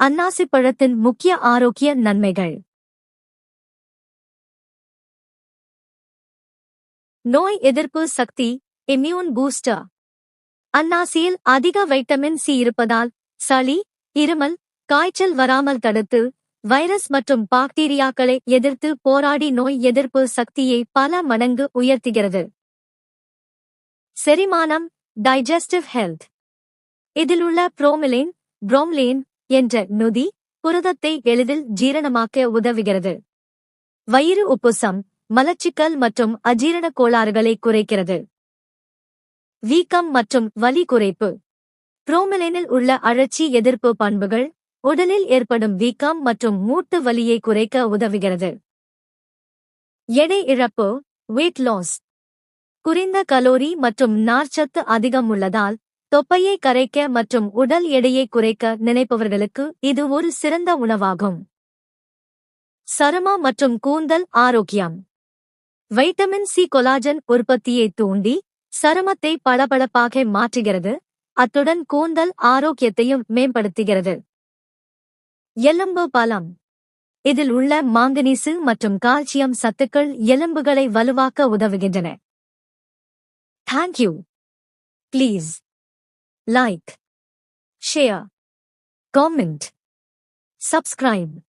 அன்னாசி பழத்தின் முக்கிய ஆரோக்கிய நன்மைகள். நோய் எதிர்ப்பு சக்தி இம்யூன் பூஸ்டர் அன்னாசியில் அதிக வைட்டமின் சி இருப்பதால் சளி இருமல் காய்ச்சல் வராமல் தடுத்து வைரஸ் மற்றும் பாக்டீரியாக்களை எதிர்த்து போராடி நோய் எதிர்ப்பு சக்தியை பல மடங்கு உயர்த்துகிறது. செரிமானம் டைஜஸ்டிவ் ஹெல்த் இதிலுள்ள புரோமிலின் புரோம்லின் என்ற நொதி புரதத்தை எளிதில் ஜீரணமாக்க உதவுகிறது. வயிறு உப்புசம் மலச்சிக்கல் மற்றும் அஜீரண கோளாறுகளை குறைக்கிறது. வீக்கம் மற்றும் வலி குறைப்பு. புரோமிலினில் உள்ள அழற்சி எதிர்ப்பு பண்புகள் உடலில் ஏற்படும் வீக்கம் மற்றும் மூட்டு வலியை குறைக்க உதவுகிறது. எடை இழப்பு வெயிட் லாஸ் குறைந்த கலோரி மற்றும் நார்ச்சத்து அதிகம் உள்ளதால் தொப்பையை கரைக்க மற்றும் உடல் எடையை குறைக்க நினைப்பவர்களுக்கு இது ஒரு சிறந்த உணவாகும். சருமா மற்றும் கூந்தல் ஆரோக்கியம். வைட்டமின் சி கொலாஜன் உற்பத்தியை தூண்டி சருமத்தை பளபளப்பாக மாற்றுகிறது அத்துடன் கூந்தல் ஆரோக்கியத்தையும் மேம்படுத்துகிறது. எலும்பு பலம் இதில் உள்ள மாங்கனீசு மற்றும் கால்சியம் சத்துக்கள் எலும்புகளை வலுவாக்க உதவுகின்றன. Thank you please like, share, comment, subscribe.